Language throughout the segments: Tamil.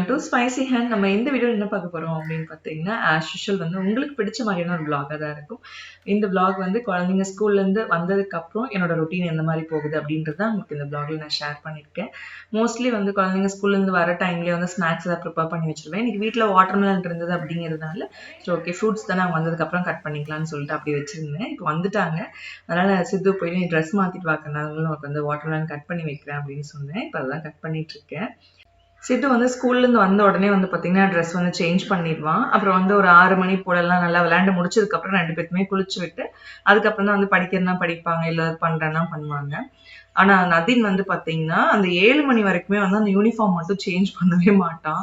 வெல்கம் டு ஸ்பைசி ஹேண்ட் நம்ம இந்த வீடியோ என்ன பார்க்க போறோம் அப்படின்னு பார்த்தீங்கன்னா ஆஸ் யூஷுவல் வந்து உங்களுக்கு பிடிச்ச மாதிரியான ஒரு vlog-ஆ தான் இருக்கும். இந்த vlog வந்து குழந்தைங்க ஸ்கூல்ல இருந்து வந்ததுக்கு அப்புறம் என்னோட ரொட்டீன் எந்த மாதிரி போகுது அப்படின்றது தான் உங்களுக்கு இந்த vlog-ல நான் ஷேர் பண்ணியிருக்கேன். மோஸ்ட்லி வந்து குழந்தைங்க ஸ்கூல்ல இருந்து வர டைம்லேயே வந்து ஸ்நாக்ஸ் ஏதாவது ப்ரிப்பேர் பண்ணி வச்சிருவேன். இன்னைக்கு வீட்டில் வாட்டர்மெலன் இருந்தது அப்படிங்கிறதுனால ஸோ ஓகே ஃப்ரூட்ஸ் தான் அவங்க வந்ததுக்கப்புறம் கட் பண்ணிக்கலாம்னு சொல்லிட்டு அப்படி வச்சிருந்தேன். இப்போ வந்துட்டாங்க. அதனால சித்து போய் ட்ரெஸ் மாற்றிட்டு பார்க்கறதுனால உனக்கு வந்து வாட்டர்மெலன் கட் பண்ணி வைக்கிறேன் அப்படின்னு சொன்னேன். இப்போ அதான் கட் பண்ணிட்டு இருக்கேன். சித்து வந்து ஸ்கூல்லேருந்து வந்த உடனே வந்து பார்த்தீங்கன்னா ட்ரெஸ் வந்து சேஞ்ச் பண்ணிடுவான். அப்புறம் வந்து ஒரு ஆறு மணி போலலாம் நல்லா விளையாண்டு முடிச்சதுக்கப்புறம் ரெண்டு பேருக்குமே குளிச்சு விட்டு அதுக்கப்புறம் தான் வந்து படிக்கிறதுனா படிப்பாங்க இல்லை பண்ணுறேன்னா பண்ணுவாங்க. ஆனால் நதின் வந்து பார்த்தீங்கன்னா அந்த ஏழு மணி வரைக்குமே வந்து அந்த யூனிஃபார்ம் மட்டும் சேஞ்ச் பண்ணவே மாட்டான்.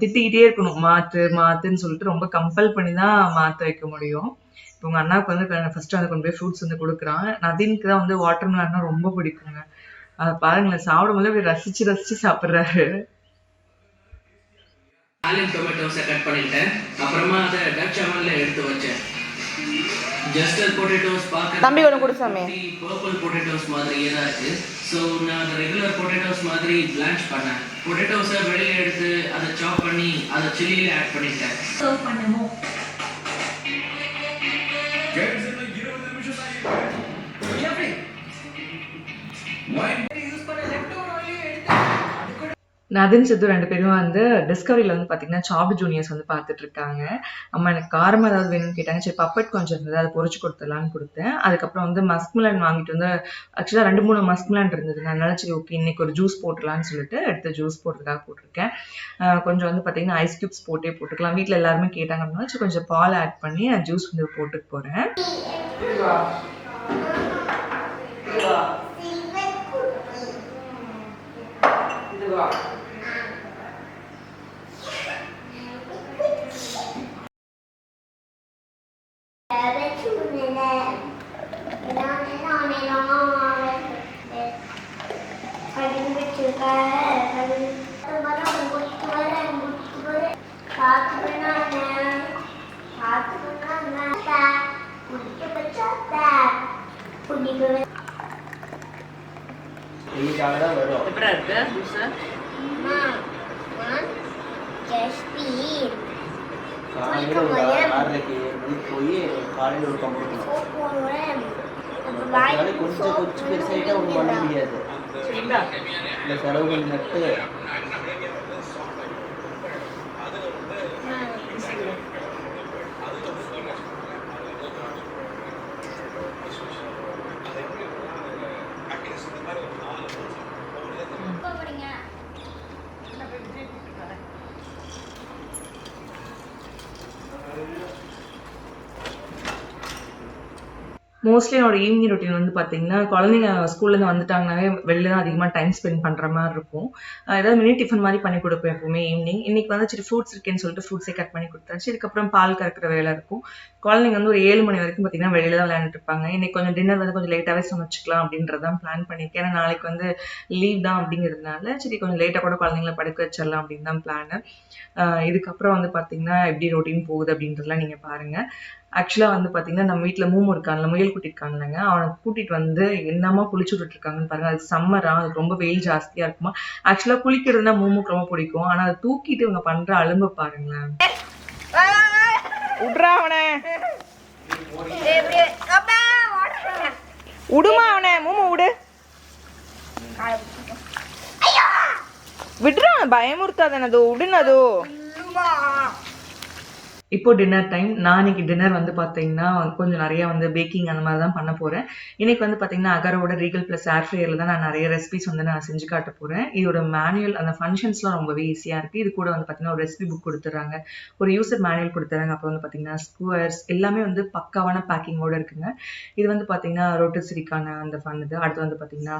திட்டிக்கிட்டே இருக்கணும் மாற்று மாற்றுன்னு சொல்லிட்டு ரொம்ப கம்பல் பண்ணி தான் மாற்ற வைக்க முடியும். இப்போ உங்கள் அண்ணாவுக்கு வந்து ஃபர்ஸ்ட் வந்து கொண்டு போய் ஃப்ரூட்ஸ் வந்து கொடுக்குறான். நதினுக்கு தான் வந்து வாட்டர் வாட்டர்மெலன்னா ரொம்ப பிடிக்குங்க. அதை பாருங்களேன் சாப்பிடும்போது அப்படி ரசிச்சு ரசிச்சு சாப்பிட்றாரு. ஆலிவ் டொமேட்டோஸை கட் பண்ணிட்டேன். அப்புறமா அதை டச் அவன்ல எடுத்து வச்சேன். ஜஸ்டர் பொட்டேட்டோஸ் பார்க்க தம்பி ஒன்று கொடு சாமி. பர்பிள் பொட்டேட்டோஸ் மாதிரியே தான் இருக்கு. ஸோ நான் அதை ரெகுலர் பொட்டேட்டோஸ் மாதிரி பிளான்ச் பண்ணேன். பொட்டேட்டோஸை வெளியே எடுத்து அதை சாப் பண்ணி அதை சில்லியில் ஆட் பண்ணிட்டேன். சர்வ் பண்ணுமோ நதின் சித்து ரெண்டு பேரும் வந்து டிஸ்கவரியில் வந்து பார்த்தீங்கன்னா சாப் ஜூனியர்ஸ் வந்து பார்த்துட்டு இருக்காங்க அம்மா எனக்கு காரம் ஏதாவது வேணும்னு கேட்டாங்க. சரி பப்பட் கொஞ்சம் இருந்தது அதை பொறிச்சு கொடுத்துடலான்னு கொடுத்தேன். அதுக்கப்புறம் வந்து மஸ்க்மிலன் வாங்கிட்டு வந்து ஆக்சுவலாக ரெண்டு மூணு மஸ்க்மிலன் இருந்தது அதனால சரி ஓகே இன்னைக்கு ஒரு ஜூஸ் போட்டுடலான்னு சொல்லிட்டு எடுத்து ஜூஸ் போடுறதுக்காக போட்டிருக்கேன். கொஞ்சம் வந்து பார்த்தீங்கன்னா ஐஸ் கியூப்ஸ் போட்டே போட்டுக்கலாம். வீட்டில் எல்லாருமே கேட்டாங்க அப்படின்னா சரி கொஞ்சம் பால் ஆட் பண்ணி நான் ஜூஸ் வந்து போட்டுட்டு போகிறேன் இதுக்காக தான் வரும். எப்படி இருக்கு ஜூஸ் காலையில் ஒரு ஆறரைக்கு ஏழு மணிக்கு போய் காலையில் ஒரு கம்பெனி அதனால கொஞ்சம் கொஞ்சம் பெருசாகிட்டா ஒன்றும் பண்ண முடியாது. சரிங்களா? இந்த செலவுகள் நட்டு. மோஸ்ட்லி என்னோட ஈவினிங் ரொட்டீன் வந்து பார்த்தீங்கன்னா குழந்தைங்க ஸ்கூல்லேருந்து வந்துட்டாங்கனாவே வெளில தான் அதிகமாக டைம் ஸ்பெண்ட் பண்ணுற மாதிரி இருக்கும். ஏதாவது மினி டிஃபன் மாதிரி பண்ணி கொடுப்பேன் எப்பவுமே ஈவினிங் இன்னைக்கு வந்து சரி ஃப்ரூட்ஸ் இருக்கேன்னு சொல்லிட்டு ஃப்ரூட்ஸே கட் பண்ணி கொடுத்தாச்சு இதுக்கப்புறம் பால் கறக்கிற வேலை இருக்கும். குழந்தைங்க வந்து ஒரு ஏழு மணி வரைக்கும் பார்த்தீங்கன்னா வெளியில தான் விளையாண்டுட்டு இருப்பாங்க. இன்னைக்கு கொஞ்சம் டின்னர் வந்து கொஞ்சம் லேட்டாகவே சமைச்சிக்கலாம் அப்படின்றதான் பிளான் பண்ணியிருக்கேன். ஏன்னா நாளைக்கு வந்து லீவ் தான் அப்படிங்கிறதுனால சரி கொஞ்சம் லேட்டாக கூட குழந்தைங்கள படுக்க வச்சிடலாம் அப்படின்னு தான் பிளான் இதுக்கப்புறம் வந்து பார்த்தீங்கன்னா எப்படி ரொட்டீன் போகுது அப்படின்றதெல்லாம் நீங்கள் பாருங்கள் ஆக்சுவலாக வந்து பார்த்தீங்கன்னா நம்ம வீட்டில் மூமு இருக்காங்கல்ல முயல் குட்டி இருக்காங்கல்லங்க அவனை கூட்டிட்டு வந்து என்னமா குளிச்சு விட்டுட்டு இருக்காங்கன்னு பாருங்க. அது சம்மரா அது ரொம்ப வெயில் ஜாஸ்தியாக இருக்குமா. ஆக்சுவலாக குளிக்கிறதுனா மூமுக்கு ரொம்ப பிடிக்கும். ஆனால் அதை தூக்கிட்டு இவங்க பண்ணுற அலும்பு பாருங்களேன். விட்றா அவனை. விடுமா அவனை. மூமு விடு விட்றா அவனை. பயமுறுத்தாதனதோ விடுனதோ இப்போ டின்னர் டைம் நான் இன்னைக்கு டின்னர் வந்து பார்த்தீங்கன்னா கொஞ்சம் நிறைய வந்து பேக்கிங் அந்த மாதிரி தான் பண்ண போகிறேன் இன்னைக்கு வந்து பார்த்தீங்கன்னா அகரோட ரீகல் ப்ளஸ் ஏர் ஃப்ரையரில் தான் நான் நிறைய ரெசிபிஸ் வந்து நான் செஞ்சு காட்ட போகிறேன் இதோட மேனுவல் அந்த ஃபங்க்ஷன்ஸ்லாம் ரொம்பவே ஈஸியாக இருக்குது இது கூட வந்து பார்த்தீங்கன்னா ஒரு ரெசிபி புக் கொடுத்துட்றாங்க. ஒரு யூசர் மேனுவல் கொடுத்துறாங்க அப்புறம் வந்து பார்த்தீங்கன்னா ஸ்குவர்ஸ் எல்லாமே வந்து பக்காவான பேக்கிங்கோட இருக்குங்க. இது வந்து பார்த்தீங்கன்னா ரோட்டரிக்கான அந்த ஃபன் இது. அடுத்து வந்து பார்த்தீங்கன்னா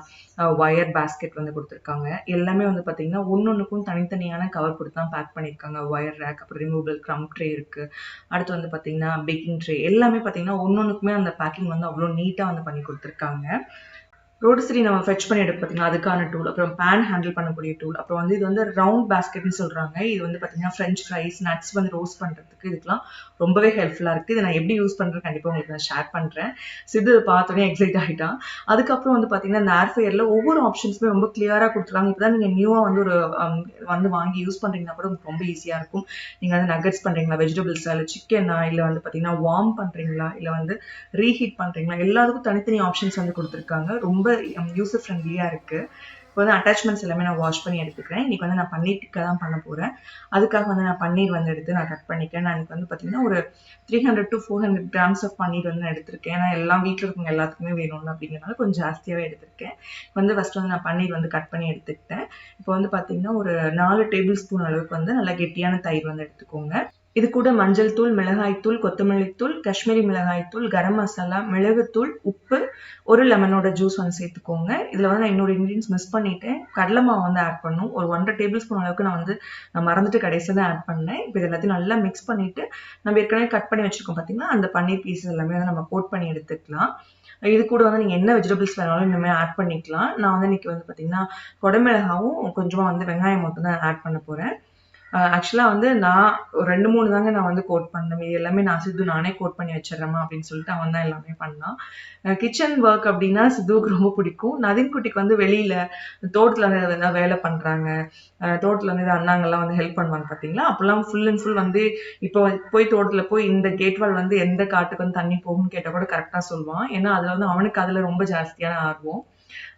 ஒயர் பேஸ்கெட் வந்து கொடுத்துருக்காங்க. எல்லாமே வந்து பார்த்தீங்கன்னா ஒன்று ஒன்றுக்கும் தனித்தனியான கவர் கொடுத்து தான் பேக் பண்ணியிருக்காங்க ஒயர் ரேக் அப்புறம் ரிமூவபிள் க்ரம் ட்ரே இருக்குது அடுத்து வந்து பார்த்தீங்கன்னா பேக்கிங் ட்ரே எல்லாமே பார்த்தீங்கன்னா ஒன்னொன்றுக்குமே அந்த பேக்கிங் வந்து அவ்வளோ நீட்டாக வந்து பண்ணி கொடுத்துருக்காங்க. ரோட்ஸ்ரி நம்ம ஃபெச் பண்ணி எடுப்போம் பார்த்தீங்கன்னா அதுக்கான டூல் அப்புறம் பேன் ஹேண்டில் பண்ணக்கூடிய டூல் அப்புறம் வந்து இது வந்து ரவுண்ட் பேஸ்கெட்னு சொல்கிறாங்க இது வந்து பார்த்தீங்கன்னா ஃப்ரெஞ்ச் ஃப்ரைஸ் நட்ஸ் வந்து ரோஸ்ட் பண்ணுறதுக்கு இதுக்கெலாம் ரொம்பவே ஹெல்ப்ஃபுல்லாக இருக்குது இதை நான் எப்படி யூஸ் பண்ணுறேன் கண்டிப்பாக உங்களுக்கு நான் ஷேர் பண்ணுறேன் சிது பார்த்தோன்னே எக்ஸைட் ஆகிட்டான் அதுக்கப்புறம் வந்து பார்த்தீங்கன்னா இந்த ஏர்ஃபயரில் ஒவ்வொரு ஆப்ஷன்ஸுமே ரொம்ப கிளியராக கொடுத்துருக்காங்க இப்போ தான் நீங்கள் நியூவாக வந்து ஒரு வந்து வாங்கி யூஸ் பண்ணுறீங்கன்னா கூட உங்களுக்கு ரொம்ப ஈஸியாக இருக்கும். நீங்கள் வந்து நகட்ஸ் பண்ணுறீங்களா வெஜிடபிள்ஸா இல்லை சிக்கனா இல்லை வந்து பார்த்தீங்கன்னா வார்ம் பண்ணுறீங்களா இல்லை வந்து ரீஹீட் பண்ணுறீங்களா எல்லாத்துக்கும் தனித்தனி ஆப்ஷன்ஸ் வந்து கொடுத்துருக்காங்க. ரொம்ப யூசர் ஃப்ரெண்ட்லியாக இருக்குது இப்போ வந்து அட்டாச்மெண்ட்ஸ் எல்லாமே நான் வாஷ் பண்ணி எடுத்துக்கிறேன். இன்னைக்கு வந்து நான் பன்னீர் டிக்கா தான் பண்ண போகிறேன் அதுக்காக வந்து நான் பன்னீர் வந்து எடுத்து நான் கட் பண்ணிக்கிறேன் நான் இன்றைக்கி வந்து பார்த்தீங்கன்னா ஒரு three hundred to four hundred grams of paneer வந்து நான் எடுத்திருக்கேன். ஏன்னா எல்லாம் வீட்டில் இருக்கவங்க எல்லாத்துக்குமே வேணும்னு அப்படிங்கிறனால கொஞ்சம் ஜாஸ்தியாகவே எடுத்திருக்கேன். வந்து ஃபஸ்ட்டு வந்து நான் பன்னீர் வந்து கட் பண்ணி எடுத்துக்கிட்டேன். இப்போ வந்து பார்த்தீங்கன்னா ஒரு நாலு டேபிள் ஸ்பூன் அளவுக்கு வந்து நல்லா கெட்டியான தயிர் வந்து எடுத்துக்கோங்க. இது கூட மஞ்சள் தூள் மிளகாய்த்தூள் கொத்தமல்லி தூள் காஷ்மீரி மிளகாய்த்தூள் கரம் மசாலா மிளகுத்தூள் உப்பு ஒரு லெமனோட ஜூஸ் வந்து சேர்த்துக்கோங்க. இதில் வந்து நான் இன்னொரு இன்க்ரீடியன்ஸ் மிஸ் பண்ணிட்டேன். கடலை மாவு வந்து ஆட் பண்ணும். ஒரு ஒன்றரை டேபிள் ஸ்பூன் அளவுக்கு நான் வந்து நான் மறந்துட்டு கடைசியில் தான் ஆட் பண்ணேன். இப்போ இது எல்லாத்தையும் நல்லா மிக்ஸ் பண்ணிவிட்டு நம்ம ஏற்கனவே கட் பண்ணி வச்சுருக்கோம் பார்த்தீங்கன்னா அந்த பன்னீர் பீஸ் எல்லாமே வந்து நம்ம கோட் பண்ணி எடுத்துக்கலாம். இது கூட வந்து நீங்கள் என்ன வெஜிடபிள்ஸ் வேணாலும் இன்னுமே ஆட் பண்ணிக்கலாம். நான் வந்து இன்னைக்கு வந்து பார்த்தீங்கன்னா கொடமிளகாவும் கொஞ்சமாக வந்து வெங்காயம் மட்டும் தான் ஆட் பண்ண போகிறேன் ஆக்சுவலாக வந்து நான் ஒரு ரெண்டு மூணு தாங்க நான் வந்து கோட் பண்ணேன். இது எல்லாமே நான் சித்து நானே கோட் பண்ணி வச்சிடுறேமா அப்படின்னு சொல்லிட்டு அவன் தான் எல்லாமே பண்ணான். கிச்சன் ஒர்க் அப்படின்னா சித்துவுக்கு ரொம்ப பிடிக்கும். நதின் குட்டிக்கு வந்து வெளியில் தோட்டத்தில் வந்து எதாவது வேலை பண்ணுறாங்க தோட்டத்தில் வந்து அண்ணாங்கெல்லாம் வந்து ஹெல்ப் பண்ணுவாங்க பார்த்தீங்களா? அப்போல்லாம் ஃபுல் அண்ட் ஃபுல் வந்து இப்போ போய் தோட்டத்தில் போய் இந்த கேட்வால் வந்து எந்த காட்டுக்கு வந்து தண்ணி போகும்னு கேட்டால் கூட கரெக்டாக சொல்லுவான். ஏன்னா அதில் வந்து அவனுக்கு அதில் ரொம்ப ஜாஸ்தியான ஆர்வம்.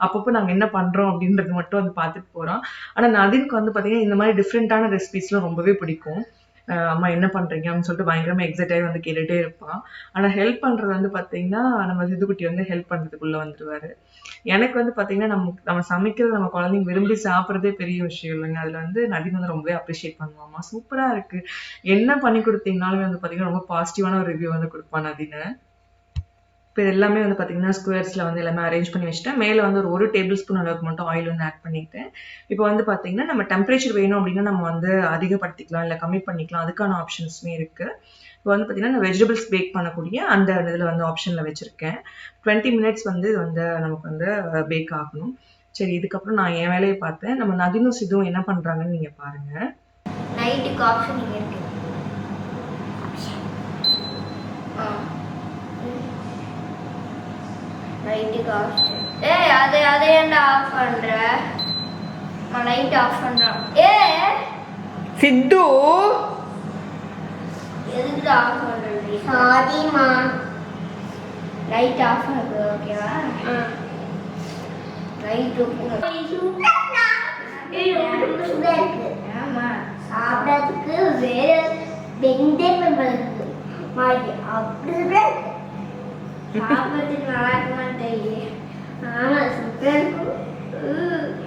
அப்பப்போ நாங்கள் என்ன பண்ணுறோம் அப்படின்றது மட்டும் வந்து பார்த்துட்டு போகிறோம் ஆனால் நதினுக்கு வந்து பார்த்தீங்கன்னா இந்த மாதிரி டிஃப்ரெண்ட்டான ரெசிபிஸ்லாம் ரொம்பவே பிடிக்கும். அம்மா என்ன பண்ணுறீங்க அப்படின்னு சொல்லிட்டு பயங்கரமாக எக்ஸைட் ஆகி வந்து கேட்டுகிட்டே இருப்பான் ஆனால் ஹெல்ப் பண்ணுறது வந்து பார்த்தீங்கன்னா நம்ம சிதுக்குட்டி வந்து ஹெல்ப் பண்ணுறதுக்குள்ளே வந்துருவாரு. எனக்கு வந்து பார்த்தீங்கன்னா நம்ம நம்ம சமைக்கிறது நம்ம குழந்தைங்க விரும்பி சாப்பிட்றதே பெரிய விஷயம் இல்லைங்க. அதில் வந்து நதின் வந்து ரொம்பவே அப்ரிஷியேட் பண்ணுவாம்மா. சூப்பராக இருக்குது என்ன பண்ணி கொடுத்தீங்கனாலுமே வந்து பார்த்தீங்கன்னா ரொம்ப பாசிட்டிவான ஒரு ரிவ்யூ வந்து கொடுப்பான் நதினை இப்போ இது எல்லாமே வந்து பார்த்தீங்கன்னா ஸ்கொயர்ஸில் வந்து எல்லாமே அரேஞ்ச் பண்ணி வச்சுட்டேன். மேலே வந்து ஒரு ஒரு டேபிள் ஸ்பூன் அளவுக்கு மட்டும் ஆயில் வந்து ஆட் பண்ணிக்கிட்டேன். இப்போ வந்து பார்த்தீங்கன்னா நம்ம டெம்பரேச்சர் வேணும் அப்படின்னா நம்ம வந்து அதிகப்படுத்திக்கலாம் இல்லை கம்மி பண்ணிக்கலாம். அதுக்கான ஆப்ஷன்ஸுமே இருக்குது இப்போ வந்து பார்த்தீங்கன்னா நான் வெஜிடபிள்ஸ் பேக் பண்ணக்கூடிய அந்த இதில் வந்து ஆப்ஷனில் வச்சுருக்கேன். டுவெண்ட்டி மினிட்ஸ் வந்து இது வந்து நமக்கு வந்து பேக் ஆகணும். சரி இதுக்கப்புறம் நான் என் வேலையை பார்த்தேன். நம்ம நதினும் சிதும் என்ன பண்ணுறாங்கன்னு நீங்கள் பாருங்கள் நைட்டுக்கு ஆப்ஷன் இங்கே இருக்கு. நைட்டுக்கு ஆப்ஷன் ஏய் அதை அதை ஏன்டா ஆஃப் பண்ற? நான் நைட் ஆஃப் பண்றேன். ஏ சித்து! எதுக்கு ஆஃப் பண்றது சாரிமா லைட் ஆஃப் பண்ணுறது ஓகேவா லைட் ஆமா சாப்பிடறதுக்கு வேற வெந்தே இருக்கு மாதிரி அப்படிதான் இருக்கு சாப்பிட்றதுக்கு நல்லா இருக்குமான்னு தெரியல ஆமா சூப்பரா இருக்கும்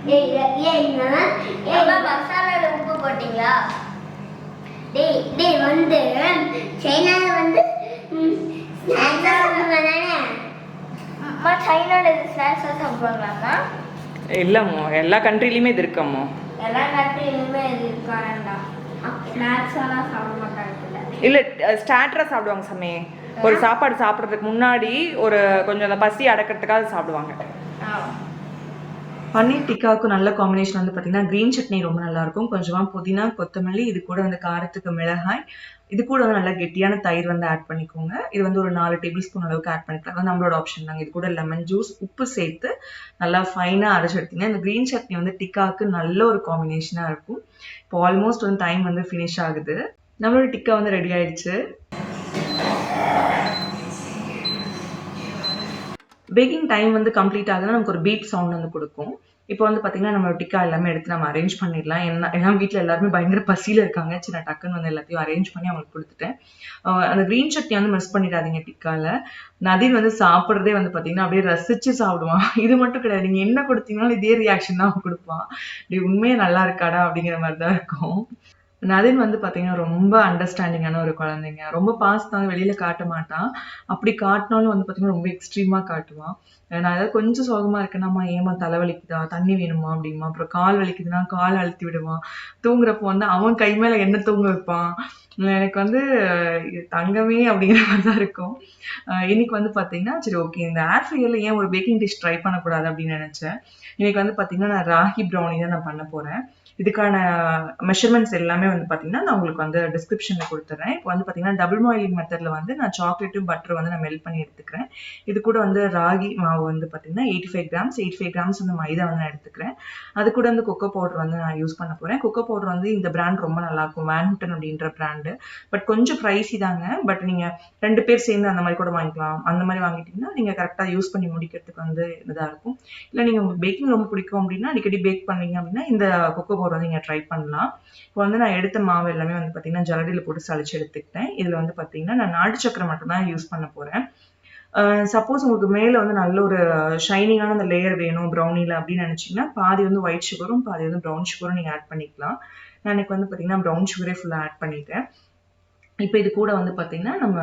இத- ஏய் என்னன்னா உப்பு போட்டீங்களா டேய் டேய் வந்து சைனால வந்து அம்மா. சைனால இது ஸ்நாக்ஸாக சாப்பிடுவாங்களாம்மா இல்லைம்மா எல்லா கண்ட்ரிலையுமே இது இருக்கம்மா எல்லா கண்ட்ரிலுமே இது இருக்காண்டா ஸ்நாக்ஸாலாம் சாப்பிட மாட்டாங்க. இல்லை ஸ்டார்டராக சாப்பிடுவாங்க சாமி ஒரு சாப்பாடு சாப்பிட்றதுக்கு முன்னாடி ஒரு கொஞ்சம் அந்த பசி அடக்கிறதுக்காக சாப்பிடுவாங்க. பன்னீர் டிக்காவுக்கு நல்ல காம்பினேஷன் வந்து பார்த்தீங்கன்னா க்ரீன் சட்னி ரொம்ப நல்லாயிருக்கும். கொஞ்சமாக புதினா கொத்தமல்லி இது கூட வந்து காரத்துக்கு மிளகாய் இது கூட வந்து நல்லா கெட்டியான தயிர் வந்து ஆட் பண்ணிக்கோங்க. இது வந்து ஒரு நாலு டேபிள் ஸ்பூன் அளவுக்கு ஆட் பண்ணிக்கலாம். அது நம்மளோட ஆப்ஷன் தாங்க. இது கூட லெமன் ஜூஸ் உப்பு சேர்த்து நல்லா ஃபைனாக அரைச்சி எடுத்தீங்கன்னா இந்த க்ரீன் சட்னி வந்து டிக்காவுக்கு நல்ல ஒரு காம்பினேஷனாக இருக்கும். இப்போ ஆல்மோஸ்ட் வந்து டைம் வந்து ஃபினிஷ் ஆகுது. நம்மளோட டிக்கா வந்து ரெடி ஆயிடுச்சு. பேக்கிங் டைம் வந்து கம்ப்ளீட் ஆகுதுன்னா நமக்கு ஒரு பீப் சவுண்ட் வந்து கொடுக்கும். இப்போ வந்து பார்த்தீங்கன்னா நம்ம டிக்கா எல்லாமே எடுத்து நம்ம அரேஞ்ச் பண்ணிடலாம். என்ன ஏன்னா வீட்டில் எல்லாருமே பயங்கர பசியில் இருக்காங்க. சின்ன டக்குன்னு வந்து எல்லாத்தையும் அரேஞ்ச் பண்ணி அவங்களுக்கு கொடுத்துட்டேன். அந்த க்ரீன் சட்னி வந்து மிஸ் பண்ணிடாதீங்க டிக்காவில் நதீன் வந்து சாப்பிட்றதே வந்து பார்த்தீங்கன்னா அப்படியே ரசிச்சு சாப்பிடுவான். இது மட்டும் கிடையாது. நீங்கள் என்ன கொடுத்தீங்கனாலும் இதே ரியாக்ஷன் தான் அவன் கொடுப்பான். இப்படி உண்மையே நல்லா இருக்காடா அப்படிங்கிற மாதிரி தான் இருக்கும். நதின் வந்து பார்த்தீங்கன்னா ரொம்ப அண்டர்ஸ்டாண்டிங்கான ஒரு குழந்தைங்க. ரொம்ப பாஸ் தான் காட்ட மாட்டான். அப்படி காட்டினாலும் வந்து பார்த்தீங்கன்னா ரொம்ப எக்ஸ்ட்ரீமாக காட்டுவான். நான் ஏதாவது கொஞ்சம் சோகமாக இருக்கேனாம்மா ஏமா தலைவலிக்குதா தண்ணி வேணுமா அப்படிமா அப்புறம் கால் வலிக்குதுன்னா கால் அழுத்தி விடுவான். தூங்குறப்போ வந்து அவன் கை மேலே என்ன தூங்க வைப்பான். எனக்கு வந்து தங்கமே அப்படிங்கிற மாதிரி தான் இருக்கும். இன்னைக்கு வந்து பார்த்தீங்கன்னா சரி ஓகே இந்த ஏர் ஃப்ரையரில் ஏன் ஒரு பேக்கிங் டிஷ் ட்ரை பண்ணக்கூடாது அப்படின்னு நினச்சேன். இன்னைக்கு வந்து பார்த்தீங்கன்னா நான் ராகி ப்ரௌனி தான் நான் பண்ண போகிறேன் இதுக்கான மெஷர்மெண்ட்ஸ் எல்லாமே வந்து பார்த்தீங்கன்னா நான் உங்களுக்கு வந்து டிஸ்கிரிப்ஷனில் கொடுத்துட்றேன் இப்போ வந்து பார்த்தீங்கன்னா டபுள் மாயிலிங் மெத்தடில் வந்து நான் சாக்லேட்டும் பட்டர் வந்து நான் மெல்ட் பண்ணி எடுத்துக்கிறேன். இது கூட வந்து ராகி மாவு வந்து பார்த்தீங்கன்னா eighty five grams eighty five grams வந்து மைதா வந்து நான் எடுத்துக்கிறேன். அது கூட வந்து கொக்கோ பவுடர் வந்து நான் யூஸ் பண்ண போகிறேன் கொக்கோ பவுடர் வந்து இந்த பிராண்ட் ரொம்ப நல்லாயிருக்கும் வேன்ஹுட்டன் அப்படின்ற பிராண்டு பட் கொஞ்சம் ப்ரைஸி தாங்க. பட் நீங்கள் ரெண்டு பேர் சேர்ந்து அந்த மாதிரி கூட வாங்கிக்கலாம். அந்த மாதிரி வாங்கிட்டீங்கன்னா நீங்கள் கரெக்டாக யூஸ் பண்ணி முடிக்கிறதுக்கு வந்து இதாக இருக்கும். இல்லை நீங்கள் உங்களுக்கு பேக்கிங் ரொம்ப பிடிக்கும் அப்படின்னா அடிக்கடி பேக் பண்ணீங்க அப்படின்னா இந்த கொக்கோ பவுடர் வந்து நீங்கள் ட்ரை பண்ணலாம். இப்போ வந்து நான் எடுத்த மாவு எல்லாமே வந்து பார்த்தீங்கன்னா ஜல்லடியில் போட்டு சளிச்சு எடுத்துக்கிட்டேன். இதில் வந்து பார்த்தீங்கன்னா நான் நாட்டு சக்கரை மட்டும்தான் யூஸ் பண்ண போகிறேன் சப்போஸ் உங்களுக்கு மேலே வந்து நல்ல ஒரு ஷைனிங்கான அந்த லேயர் வேணும் ப்ரௌனியில் அப்படின்னு நினச்சிங்கன்னா பாதி வந்து ஒயிட் சுகரும் பாதி வந்து ப்ரௌன் சுகரும் நீங்கள் ஆட் பண்ணிக்கலாம். நான் எனக்கு வந்து பார்த்தீங்கன்னா ப்ரௌன் சுகரே ஃபுல்லாக ஆட் பண்ணிட்டேன். இப்போ இது கூட வந்து பார்த்தீங்கன்னா நம்ம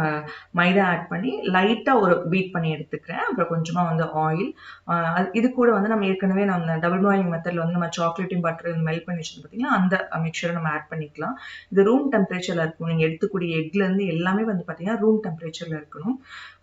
மைதா ஆட் பண்ணி லைட்டாக ஒரு பீட் பண்ணி எடுத்துக்கிறேன். அப்புறம் கொஞ்சமாக வந்து ஆயில் இது கூட வந்து நம்ம ஏற்கனவே நம்ம டபுள் பாயிலிங் மெத்தடில் வந்து நம்ம சாக்லேட்டையும் பட்டர் மெல்ட் பண்ணி வச்சுருந்தோம் பார்த்தீங்கன்னா அந்த மிக்சரை நம்ம ஆட் பண்ணிக்கலாம். இது ரூம் டெம்பரேச்சரில் இருக்கும் நீங்கள் எடுத்துக்கூடிய எக்லேருந்து எல்லாமே வந்து பார்த்தீங்கன்னா ரூம் டெம்பரேச்சரில் இருக்கணும்.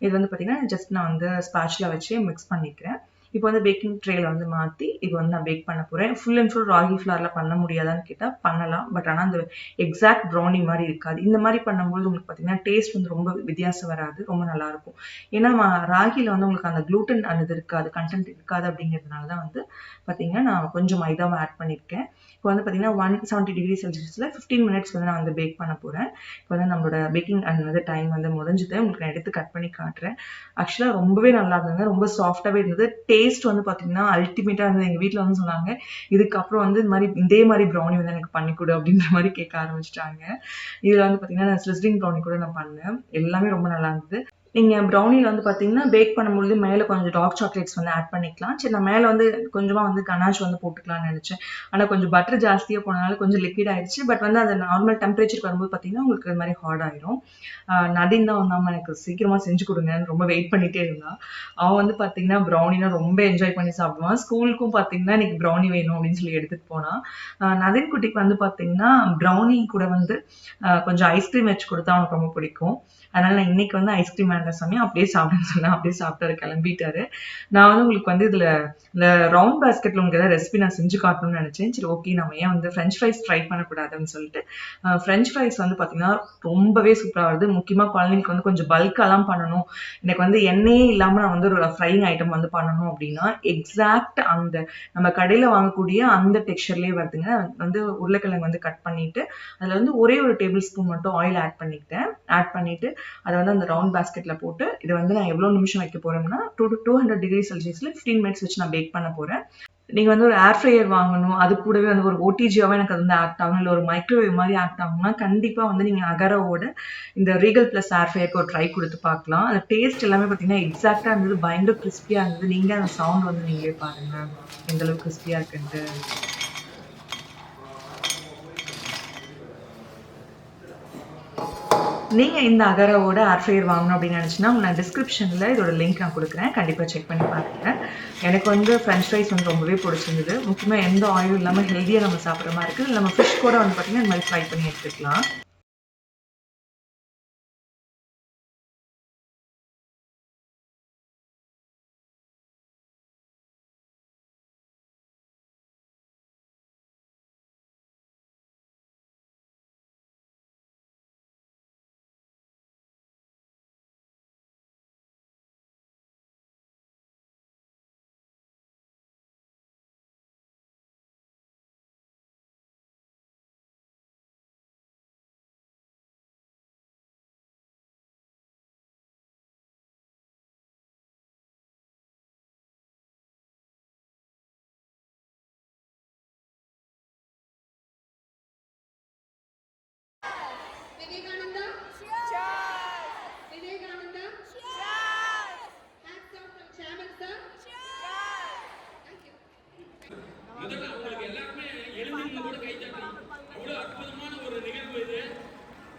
இது வந்து பார்த்தீங்கன்னா ஜஸ்ட் நான் வந்து ஸ்பாச்சில் வச்சு மிக்ஸ் பண்ணிக்கிறேன். இப்போ வந்து பேக்கிங் ட்ரேல வந்து மாற்றி இது வந்து நான் பேக் பண்ண போகிறேன் ஃபுல் அண்ட் ஃபுல் ராகி ஃப்ளாரில் பண்ண முடியாதான்னு கேட்டால் பண்ணலாம். பட் ஆனால் அந்த எக்ஸாக்ட் ப்ரௌனி மாதிரி இருக்காது. இந்த மாதிரி பண்ணும்போது உங்களுக்கு பார்த்தீங்கன்னா டேஸ்ட் வந்து ரொம்ப வித்தியாசம் வராது. ரொம்ப நல்லாயிருக்கும். ஏன்னா ராகியில் வந்து உங்களுக்கு அந்த க்ளூட்டன் அந்த இது இருக்காது கண்டென்ட் இருக்காது அப்படிங்கிறதுனால தான் வந்து பார்த்தீங்கன்னா நான் கொஞ்சம் மைதாவை ஆட் பண்ணியிருக்கேன். இப்போ வந்து பார்த்தீங்கன்னா ஒன் செவன்ட்டி டிகிரி செல்சியஸில் ஃபிஃப்டீன் மினிட்ஸ் வந்து நான் வந்து பேக் பண்ண போகிறேன் இப்போ வந்து நம்மளோட பேக்கிங் அந்த வந்து டைம் வந்து முடிஞ்சது. உங்களுக்கு நான் எடுத்து கட் பண்ணி காட்டுறேன். ஆக்சுவலாக ரொம்பவே நல்லா இருந்தது. ரொம்ப சாஃப்டாகவே இருந்தது. டேஸ்ட் வந்து பார்த்தீங்கன்னா அல்டிமேட்டாக இருந்தது. எங்கள் வீட்டில் வந்து சொன்னாங்க இதுக்கப்புறம் வந்து இந்த மாதிரி இதே மாதிரி ப்ரௌனி வந்து எனக்கு பண்ணி கொடு அப்படின்ற மாதிரி கேட்க ஆரம்பிச்சிட்டாங்க. இதில் வந்து பார்த்தீங்கன்னா நான் ஸ்லிஸ்டிங் ப்ரௌனி கூட நான் பண்ணேன். எல்லாமே ரொம்ப நல்லா இருந்தது. நீங்கள் ப்ரௌனியில் வந்து பார்த்தீங்கன்னா பேக் பண்ணும்பொழுது மேலே கொஞ்சம் டார்க் சாக்லேட்ஸ் வந்து ஆட் பண்ணிக்கலாம். சரி நான் மேலே வந்து கொஞ்சமாக வந்து கனாஷ் வந்து போட்டுக்கலாம்னு நினச்சேன். ஆனால் கொஞ்சம் பட்டர் ஜாஸ்தியாக போனனால கொஞ்சம் லிக்விட் ஆயிடுச்சு. பட் வந்து அது நார்மல் டெம்பரேச்சருக்கு வரும்போது பார்த்தீங்கன்னா உங்களுக்கு இது மாதிரி ஹார்ட் ஆயிரும். நதின் தான் வந்தாமல் எனக்கு சீக்கிரமாக செஞ்சு கொடுங்கன்னு ரொம்ப வெயிட் பண்ணிகிட்டே இருந்தான் அவன் வந்து பார்த்தீங்கன்னா ப்ரௌனினா ரொம்ப என்ஜாய் பண்ணி சாப்பிடுவான் ஸ்கூலுக்கும் பார்த்தீங்கன்னா இன்னைக்கு ப்ரௌனி வேணும் அப்படின்னு சொல்லி எடுத்துகிட்டு போனான் நதின் குட்டிக்கு வந்து பார்த்தீங்கன்னா ப்ரௌனி கூட வந்து கொஞ்சம் ஐஸ்கிரீம் வச்சு கொடுத்தா அவனுக்கு ரொம்ப பிடிக்கும். அதனால நான் இன்னைக்கு வந்து ஐஸ்கிரீம் வேண்ட சமயம் அப்படியே சாப்பிடுன்னு சொன்னேன். அப்படியே சாப்பிட்டாரு கிளம்பிட்டாரு. நான் வந்து உங்களுக்கு வந்து இதில் இந்த ரவுண்ட் பேஸ்கெட்டில் உங்களுக்கு ஏதாவது ரெசிபி நான் செஞ்சு காட்டணும்னு நினச்சேன். சரி ஓகே நம்ம ஏன் வந்து ஃப்ரெஞ்ச் ஃப்ரைஸ் ட்ரை பண்ணக்கூடாதுன்னு சொல்லிட்டு. ஃப்ரெஞ்ச் ஃப்ரைஸ் வந்து பாத்தீங்கன்னா ரொம்பவே சூப்பராக வருது. முக்கியமாக குழந்தைங்களுக்கு வந்து கொஞ்சம் பல்கெல்லாம் பண்ணணும். எனக்கு வந்து எண்ணெயே இல்லாமல் நான் வந்து ஒரு ஃப்ரைங் ஐட்டம் வந்து பண்ணணும் அப்படின்னா எக்ஸாக்ட் அந்த நம்ம கடையில் வாங்கக்கூடிய அந்த டெக்ஸ்டர்லயே வருதுங்க. வந்து உருளைக்கிழங்கு வந்து கட் பண்ணிட்டு அதில் வந்து ஒரே ஒரு டேபிள் ஸ்பூன் மட்டும் ஆயில் ஆட் பண்ணிக்கிட்டேன். ஆட் பண்ணிட்டு அதை வந்து அந்த ரவுண்ட் பேஸ்கெட்டில் போட்டு இதை வந்து நான் எவ்வளோ நிமிஷம் வைக்க போகிறேன்னா two to two hundred degree செல்சியஸில் ஃபிஃப்டீன் மினிட்ஸ் வச்சு நான் பேக் பண்ண போகிறேன் நீங்கள் வந்து ஒரு ஏர் ஃப்ரையர் வாங்கணும் அது கூடவே வந்து ஒரு ஓடிஜியாவே எனக்கு அது வந்து ஆக்ட் ஆகணும் இல்லை ஒரு மைக்ரோவேவ் மாதிரி ஆக்ட் ஆகும்னா கண்டிப்பாக வந்து நீங்கள் அகரவோட இந்த ரீகல் ப்ளஸ் ஏர் ஃப்ரையருக்கு ஒரு ட்ரை கொடுத்து பார்க்கலாம். அந்த டேஸ்ட் எல்லாமே பார்த்தீங்கன்னா எக்ஸாக்டாக இருந்தது பயங்கர கிறிஸ்பியாக இருந்தது. நீங்கள் அந்த சவுண்ட் வந்து நீங்களே பாருங்கள் எந்தளவுக்கு கிறிஸ்பியாக இருக்குன்ட்டு. நீங்கள் இந்த அகராவோட ஏர் வாங்கணும் அப்படின்னு நினச்சின்னா நான் டிஸ்கிரிப்ஷனில் இதோட லிங்க் நான் கொடுக்குறேன். கண்டிப்பாக செக் பண்ணி பாருங்கள் எனக்கு வந்து ஃப்ரெஞ்ச் ஃப்ரைஸ் வந்து ரொம்பவே பிடிச்சிருந்தது. முக்கியமாக எந்த ஆயிலும் இல்லாமல் ஹெல்த்தியாக நம்ம சாப்பிட்ற மாதிரி இருக்குது நம்ம ஃபிஷ் கூட வந்து பார்த்திங்கன்னா இந்த மாதிரி ஃப்ரை பண்ணி எடுத்துக்கலாம்.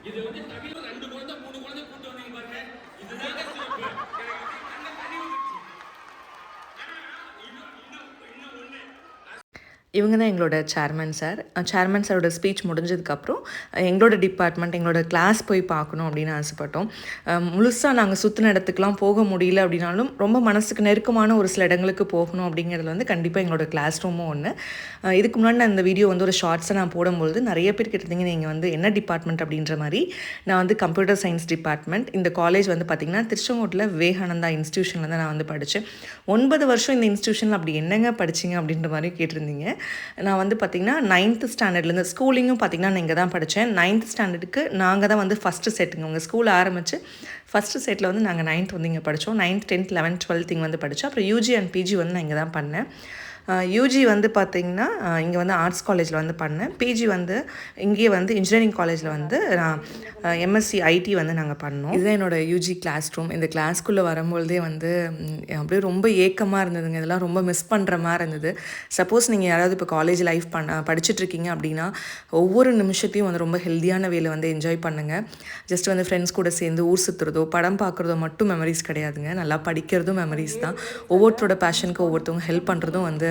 இது வந்து தமிழ் இவங்க தான் எங்களோட சேர்மேன் சார் சேர்மேன் சாரோட ஸ்பீச் முடிஞ்சதுக்கப்புறம் எங்களோட டிபார்ட்மெண்ட் எங்களோட கிளாஸ் போய் பார்க்கணும் அப்படின்னு ஆசைப்பட்டோம். முழுசாக நாங்கள் சுற்றின இடத்துக்குலாம் போக முடியல அப்படின்னாலும் ரொம்ப மனசுக்கு நெருக்கமான ஒரு சில இடங்களுக்கு போகணும் அப்படிங்கிறதுல வந்து கண்டிப்பாக எங்களோட கிளாஸ் ரூமும் ஒன்று இதுக்கு முன்னாடி நான் இந்த வீடியோ வந்து ஒரு ஷார்ட்ஸை நான் போடும்பொழுது நிறைய பேர் கேட்டிருந்தீங்க நீங்கள் வந்து என்ன டிபார்ட்மெண்ட் அப்படின்ற மாதிரி. நான் வந்து கம்ப்யூட்டர் சயின்ஸ் டிபார்ட்மெண்ட் இந்த காலேஜ் வந்து பார்த்திங்கன்னா திருச்செங்கோட்டில் விவேகானந்தா இன்ஸ்டியூஷனில் தான் நான் வந்து படித்தேன் ஒன்பது வருஷம் இந்த இன்ஸ்டியூஷனில் அப்படி என்னங்க படிச்சிங்க அப்படின்ற மாதிரி கேட்டிருந்தீங்க. நான் வந்து பார்த்திங்கன்னா நைன்த்து ஸ்டாண்டர்ட்லேருந்து ஸ்கூலிங்கும் பார்த்திங்கன்னா நான் இங்கே தான் படித்தேன் நைன்த் ஸ்டாண்டர்டுக்கு நாங்கள் தான் வந்து ஃபஸ்ட்டு செட்டுங்க உங்கள் ஸ்கூல் ஆரம்பித்து ஃபஸ்ட்டு செட்டில் வந்து நாங்கள் நைன்த் வந்து இங்கே படித்தோம் நைன்த் டென்த் லெவன்த் டுவெல்த் இங்கே வந்து படித்தோம் அப்புறம் யூஜி அண்ட் பிஜி வந்து நான் இங்கே தான் பண்ணேன். யூஜி வந்து பார்த்திங்கன்னா இங்கே வந்து ஆர்ட்ஸ் காலேஜில் வந்து பண்ணேன். பிஜி வந்து இங்கேயே வந்து இன்ஜினியரிங் காலேஜில் வந்து நான் எம்எஸ்சி ஐடி வந்து நாங்கள் பண்ணோம். இதுதான் என்னோடய யூஜி கிளாஸ் ரூம் இந்த கிளாஸ்க்குள்ளே வரும்பொழுதே வந்து அப்படியே ரொம்ப ஏக்கமாக இருந்ததுங்க. இதெல்லாம் ரொம்ப மிஸ் பண்ணுற மாதிரி இருந்தது. சப்போஸ் நீங்கள் யாராவது இப்போ காலேஜ் லைஃப் பண்ண படிச்சுட்ருக்கீங்க அப்படின்னா ஒவ்வொரு நிமிஷத்தையும் வந்து ரொம்ப ஹெல்த்தியான வேலை வந்து என்ஜாய் பண்ணுங்கள் ஜஸ்ட் வந்து ஃப்ரெண்ட்ஸ் கூட சேர்ந்து ஊர் சுற்றுறதோ படம் பார்க்குறதோ மட்டும் மெமரிஸ் கிடையாதுங்க. நல்லா படிக்கிறதும் மெமரிஸ் தான். ஒவ்வொருத்தரோட பேஷனுக்கு ஒவ்வொருத்தவங்க ஹெல்ப் பண்ணுறதும் வந்து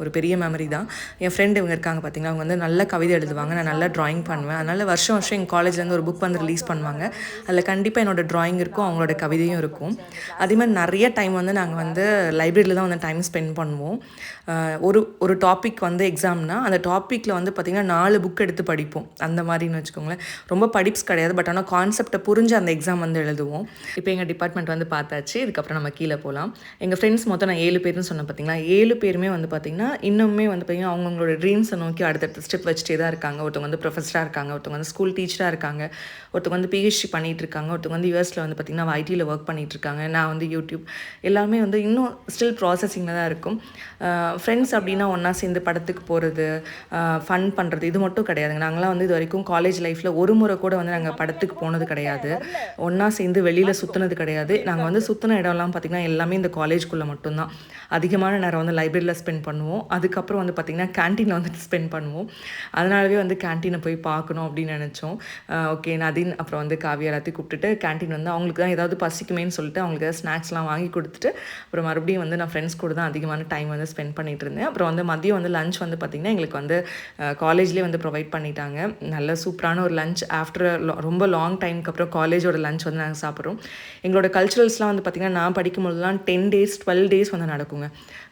ஒரு பெரிய மெமரி தான். என் ஃப்ரெண்டு இவங்க இருக்காங்க பார்த்தீங்களா அவங்க வந்து நல்ல கவிதை எழுதுவாங்க. நான் நல்லா ட்ராயிங் பண்ணுவேன். அதனால் வருஷம் வருஷம் எங்கள் காலேஜ்லேருந்து ஒரு புக் வந்து ரிலீஸ் பண்ணுவாங்க. அதில் கண்டிப்பாக என்னோட ட்ராயிங் இருக்கும் அவங்களோட கவிதையும் இருக்கும். அதே மாதிரி நிறைய டைம் வந்து நாங்கள் வந்து லைப்ரரியில் தான் வந்து டைம் ஸ்பெண்ட் பண்ணுவோம். ஒரு ஒரு டாபிக் வந்து எக்ஸாம்னா அந்த டாப்பிக்கில் வந்து பார்த்திங்கன்னா நாலு புக் எடுத்து படிப்போம். அந்த மாதிரின்னு வச்சுக்கோங்களேன். ரொம்ப படிப்ஸ் கிடையாது. பட் ஆனால் கான்செப்டை புரிஞ்சு அந்த எக்ஸாம் வந்து எழுதுவோம். இப்போ எங்கள் டிபார்ட்மெண்ட் வந்து பார்த்தாச்சு. இதுக்கப்புறம் நம்ம கீழே போகலாம் எங்கள் ஃப்ரெண்ட்ஸ் மொத்தம் நான் ஏழு பேர்னு சொன்னேன் பார்த்தீங்களா ஏழு பேருமே வந்து பார்த்திங்கன்னா இன்னுமே வந்து பார்த்திங்கன்னா அவங்களோட ட்ரீம்ஸை நோக்கி அடுத்தடுத்த ஸ்டெப் வச்சுட்டே தான் இருக்காங்க. ஒருத்தவங்க வந்து ப்ரொஃபஸராக இருக்காங்க ஒருத்தவங்க வந்து ஸ்கூல் டீச்சராக இருக்காங்க ஒருத்தவங்க வந்து பிஹெச்டி பண்ணிட்டு இருக்காங்க ஒருத்தவங்க வந்து யூஎஸில் வந்து பார்த்திங்கன்னா ஐடியில் ஒர்க் பண்ணிகிட்டு இருக்காங்க. நான் வந்து யூடியூப் எல்லாமே வந்து இன்னும் ஸ்டில் ப்ராசஸிங்கில் தான் இருக்கும். ஃப்ரெண்ட்ஸ் அப்படின்னா ஒன்றா சேர்ந்து படத்துக்கு போகிறது ஃபன் பண்ணுறது இது மட்டும் கிடையாதுங்க. நாங்களாம் வந்து இது வரைக்கும் காலேஜ் லைஃப்பில் ஒரு முறை கூட வந்து நாங்கள் படத்துக்கு போனது கிடையாது. ஒன்றா சேர்ந்து வெளியில் சுற்றுனது கிடையாது. நாங்கள் வந்து சுற்றின இடம்லாம் பார்த்திங்கன்னா எல்லாமே இந்த காலேஜ்குள்ளே மட்டும்தான். அதிகமான நேரம் வந்து லைப்ரரியில் ஸ்பெண்ட் பண்ணுவோம். அதுக்கப்புறம் வந்து பார்த்திங்கன்னா கேன்டீனில் வந்துட்டு ஸ்பெண்ட் பண்ணுவோம். அதனாலவே வந்து கேன்டீனை போய் பார்க்கணும் அப்படின்னு நினச்சோம். ஓகே நதின் அப்புறம் வந்து காவியா எல்லாத்தையும் கூப்பிட்டுட்டு கேன்டீன் வந்து அவங்களுக்கு தான் ஏதாவது பசிக்குமேன்னு சொல்லிட்டு அவங்களுக்கு ஏதாவது ஸ்நாக்ஸ்லாம் வாங்கி கொடுத்துட்டு அப்புறம் மறுபடியும் வந்து நான் ஃப்ரெண்ட்ஸ் கூட தான் அதிகமான டைம் வந்து ஸ்பெண்ட் பண்ணிட்டு இருந்தேன். அப்புறம் வந்து மதியம் வந்து லஞ்ச் வந்து பார்த்திங்கன்னா எங்களுக்கு வந்து காலேஜ்லேயே வந்து ப்ரொவைட் பண்ணிட்டாங்க. நல்ல சூப்பரான ஒரு லஞ்ச் ஆஃப்டர் ரொம்ப லாங் டைமுக்கு அப்புறம் காலேஜோட லஞ்ச் வந்து நாங்கள் சாப்பிட்றோம். எங்களோட கல்ச்சுரல்ஸ்லாம் வந்து பார்த்திங்கன்னா நான் படிக்கும்போதுலாம் டென் டேஸ் டுவெல் டேஸ் வந்து நடக்குங்க.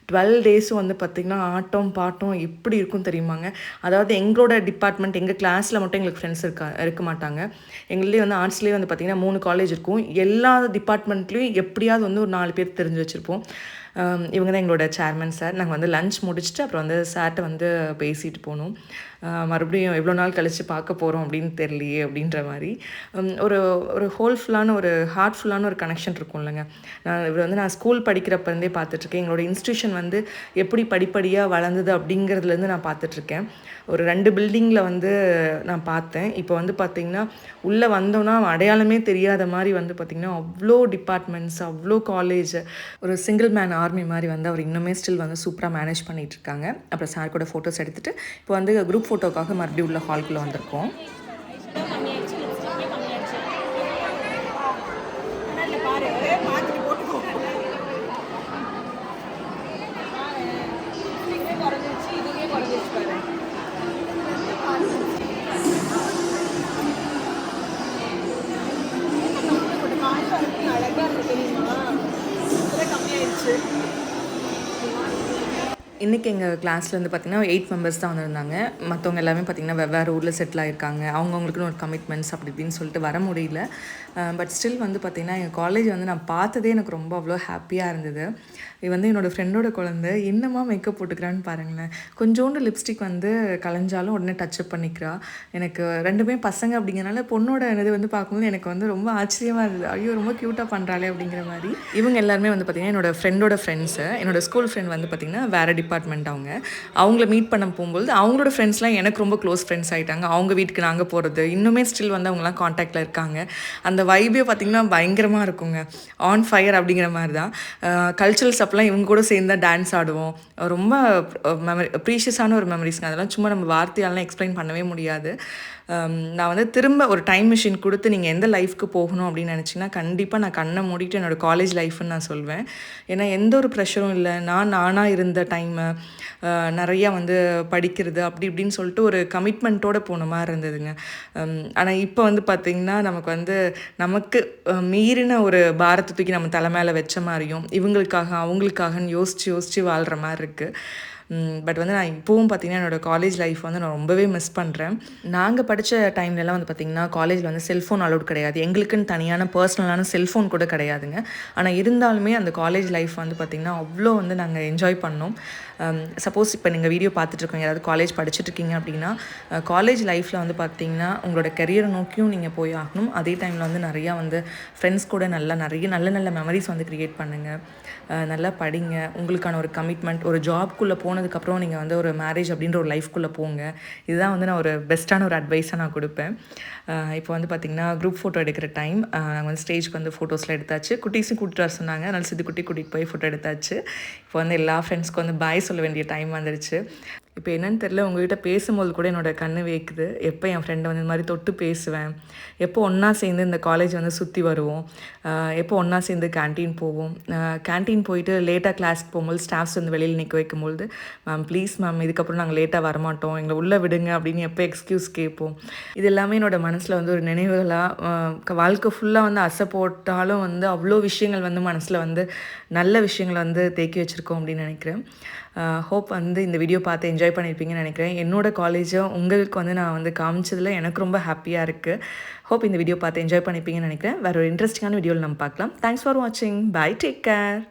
டுவெல் டேஸும் வந்து பார்த்திங்கன்னா ஆட்டம் பாட்டம் எப்படி இருக்கும் தெரியுமாங்க? அதாவது எங்களோட டிபார்ட்மெண்ட் எங்கள் கிளாஸில் மட்டும் எங்களுக்கு ஃப்ரெண்ட்ஸ் இருக்கா இருக்க மாட்டாங்க. எங்கள்லேயே வந்து ஆர்ட்ஸ்லேயே வந்து பார்த்திங்கன்னா மூணு காலேஜ் இருக்கும். எல்லா டிபார்ட்மெண்ட்லேயும் எப்படியாவது வந்து ஒரு நாலு பேர் தெரிஞ்சு வச்சுருப்போம். இவங்க தான் எங்களோட சேர்மன் சார் நாங்கள் வந்து லஞ்ச் முடிச்சுட்டு அப்புறம் வந்து சார்கிட்ட வந்து பேசிட்டு போனோம். மறுபடியும் எவ்வளோ நாள் கழித்து பார்க்க போகிறோம் அப்படின்னு தெரியலையே அப்படின்ற மாதிரி. ஒரு ஒரு ஹோல்ஃபுல்லான ஒரு ஹார்ட்ஃபுல்லான ஒரு கனெக்ஷன் இருக்கும் இல்லைங்க. நான் இவர் வந்து நான் ஸ்கூல் படிக்கிறப்ப இருந்தே பார்த்துட்ருக்கேன். எங்களோட இன்ஸ்டியூஷன் வந்து எப்படி படிப்படியாக வளர்ந்தது அப்படிங்கிறதுலேருந்து நான் பார்த்துட்ருக்கேன். ஒரு ரெண்டு பில்டிங்கில் வந்து நான் பார்த்தேன். இப்போ வந்து பார்த்திங்கன்னா உள்ளே வந்தோன்னா அடையாளமே தெரியாத மாதிரி வந்து பார்த்திங்கன்னா அவ்வளோ டிபார்ட்மெண்ட்ஸ் அவ்வளோ காலேஜ் ஒரு சிங்கிள் மேன் ஆர்மி மாதிரி வந்து அவர் இன்னுமே ஸ்டில் வந்து சூப்பராக மேனேஜ் பண்ணிகிட்ருக்காங்க இருக்காங்க அப்புறம் சார் கூட ஃபோட்டோஸ் எடுத்துகிட்டு இப்போ வந்து குரூப் ஃபோட்டோக்காக மறுபடியும் உள்ள ஹால்குள்ளே வந்திருக்கோம். இன்றைக்கி எங்கள் கிளாஸில் வந்து பார்த்திங்கன்னா எயிட் மெம்பர்ஸ் தான் வந்திருந்தாங்க. மற்றவங்க எல்லாமே பார்த்திங்கன்னா வெவ்வேறு ஊரில் செட்டில் ஆகிருக்காங்க அவங்கவுங்களுக்குன்னு ஒரு கமிட்மெண்ட்ஸ் அப்படி இப்படின்னு சொல்லிட்டு வர முடியல. பட் ஸ்டில் வந்து பார்த்திங்கன்னா எங்கள் காலேஜ் வந்து நான் பார்த்ததே எனக்கு ரொம்ப அவ்வளோ ஹாப்பியாக இருந்தது. இது வந்து என்னோடய ஃப்ரெண்டோட குழந்த. என்னம்மா மேக்கப் போட்டுக்கிறான்னு பாருங்களேன். கொஞ்சோண்டு லிப்ஸ்டிக் வந்து கலைஞ்சாலும் உடனே டச்சப் பண்ணிக்கிறா. எனக்கு ரெண்டுமே பசங்க அப்படிங்கிறனால பொண்ணோட இது வந்து பார்க்கும்போது எனக்கு வந்து ரொம்ப ஆச்சரியமாக இருந்தது. ஐயோ ரொம்ப க்யூட்டாக பண்ணுறாளே அப்படிங்கிற மாதிரி. இவங்க எல்லாருமே வந்து பார்த்திங்கன்னா என்னோடய ஃப்ரெண்டோட ஃப்ரெண்ட்ஸு என்னோட ஸ்கூல் ஃப்ரெண்ட் வந்து பார்த்திங்கன்னா வேறு டிபார்ட்மெண்ட் அவங்க. அவங்கள மீட் பண்ண போகும்போது அவங்களோட ஃப்ரெண்ட்ஸ்லாம் எனக்கு ரொம்ப க்ளோஸ் ஃப்ரெண்ட்ஸ் ஆகிட்டாங்க அவங்க வீட்டுக்கு நாங்கள் போகிறது இன்னுமே ஸ்டில் வந்து அவங்களாம் காண்டாக்டில் இருக்காங்க. அந்த வைபே பார்த்திங்கன்னா பயங்கரமாக இருக்குங்க. ஆன் ஃபயர் அப்படிங்கிற மாதிரி தான் கல்ச்சுரல்ஸ் அப்போலாம் இவங்க கூட சேர்ந்து தான் டான்ஸ் ஆடுவோம். ரொம்ப மெமரி ப்ரீஷியஸான ஒரு மெமரிஸ்ங்க அதெல்லாம் சும்மா நம்ம வார்த்தையாலாம் எக்ஸ்பிளைன் பண்ணவே முடியாது. Um, நான் வந்து திரும்ப ஒரு டைம் மிஷின் கொடுத்து நீங்கள் எந்த லைஃப்க்கு போகணும் அப்படின்னு நினச்சிங்கன்னா கண்டிப்பாக நான் கண்ணை மூடிட்டு என்னோடய காலேஜ் லைஃப்னு நான் சொல்வேன். ஏன்னா எந்த ஒரு ப்ரெஷரும் இல்லை. நான் நானாக இருந்த டைமை நிறையா வந்து படிக்கிறது அப்படி இப்படின்னு சொல்லிட்டு ஒரு கமிட்மெண்ட்டோடு போன மாதிரி இருந்ததுங்க. Um, ஆனால் இப்போ வந்து பார்த்திங்கன்னா நமக்கு வந்து நமக்கு மீறின ஒரு பாரத்தை தூக்கி நம்ம தலை மேலே வச்ச மாதிரியும் இவங்களுக்காக அவங்களுக்காகன்னு யோசித்து யோசித்து வாழ்கிற மாதிரி இருக்குது பட் வந்து நான் இப்போவும் பார்த்தீங்கன்னா என்னோடய காலேஜ் லைஃப் வந்து நான் ரொம்பவே மிஸ் பண்ணுறேன் நாங்கள் படித்த டைம்லலாம் வந்து பார்த்திங்கன்னா காலேஜில் வந்து செல்ஃபோன் அலோட் கிடையாது. எங்களுக்குன்னு தனியான பர்சனலான செல்ஃபோன் கூட கிடையாதுங்க. ஆனால் இருந்தாலுமே அந்த காலேஜ் லைஃப் வந்து பார்த்திங்கன்னா அவ்வளோ வந்து நாங்கள் என்ஜாய் பண்ணோம். Um, சப்போஸ் இப்போ நீங்கள் வீடியோ பார்த்துட்ருக்கோங்க யாராவது காலேஜ் படிச்சுட்ருக்கீங்க அப்படின்னா காலேஜ் லைஃப்பில் வந்து பார்த்தீங்கன்னா உங்களோட கெரியரை நோக்கியும் நீங்கள் போய் ஆகணும். அதே டைமில் வந்து நிறையா வந்து ஃப்ரெண்ட்ஸ் கூட நல்லா நிறைய நல்ல நல்ல மெமரிஸ் வந்து க்ரியேட் பண்ணுங்கள் நல்லா படிங்க. உங்களுக்கான ஒரு கமிட்மெண்ட் ஒரு ஜாப்குள்ளே போனதுக்கப்புறம் நீங்கள் வந்து ஒரு மேரேஜ் அப்படின்ற ஒரு லைஃப்குள்ளே போங்க. இதுதான் வந்து நான் ஒரு பெஸ்ட்டான ஒரு அட்வைஸாக நான் கொடுப்பேன். இப்போ வந்து பார்த்திங்கன்னா குரூப் ஃபோட்டோ எடுக்கிற டைம் நாங்கள் வந்து ஸ்டேஜ்க்கு வந்து ஃபோட்டோஸ்லாம் எடுத்தாச்சு. குட்டீஸும் கூட்டிட்டு வர சொன்னாங்க. அதனால் சித்தி குட்டி கூட்டிகிட்டு போய் ஃபோட்டோ எடுத்தாச்சு. இப்போ வந்து எல்லா ஃப்ரெண்ட்ஸ்க்கு வந்து பாய் சொல்ல வேண்டிய டைம் வந்துருச்சு. இப்போ என்னன்னு தெரில உங்ககிட்ட பேசும்போது கூட என்னோட கண்ணு வேக்குது. எப்போ என் ஃப்ரெண்டை வந்து இந்த மாதிரி தொட்டு பேசுவேன்? எப்போ ஒன்றா சேர்ந்து இந்த காலேஜ் வந்து சுற்றி வருவோம்? எப்போ ஒன்றா சேர்ந்து கேண்டீன் போவோம்? கேண்டீன் போயிட்டு லேட்டாக கிளாஸ்க்கு போகும்போது ஸ்டாஃப்ஸ் வந்து வெளியில் நிற்க வைக்கும்போது மேம் ப்ளீஸ் மேம் இதுக்கப்புறம் நாங்கள் லேட்டாக வரமாட்டோம். எங்களை உள்ளே விடுங்க அப்படின்னு எப்போ எக்ஸ்கியூஸ் கேட்போம். இது எல்லாமே என்னோட மனசில் வந்து ஒரு நினைவுகளாக வாழ்க்கை ஃபுல்லாக வந்து அசை போட்டாலும் வந்து அவ்வளோ விஷயங்கள் வந்து மனசில் வந்து நல்ல விஷயங்களை வந்து தேக்கி வச்சுருக்கோம் அப்படின்னு நினைக்கிறேன். ஹோப் வந்து இந்த வீடியோ பார்த்து என்ஜாய் பண்ணியிருப்பீங்கன்னு நினைக்கிறேன். என்னோட காலேஜை உங்களுக்கு வந்து நான் வந்து காமிச்சதில் எனக்கு ரொம்ப ஹாப்பியாக இருக்குது ஹோப் இந்த வீடியோ பார்த்து என்ஜாய் பண்ணியிருப்பீங்கன்னு நினைக்கிறேன். வேறு ஒரு இன்ட்ரெஸ்டிங்கான வீடியோவில் நம்ம பார்க்கலாம். தேங்க்ஸ் ஃபார் வாட்சிங் பை டேக் கேர்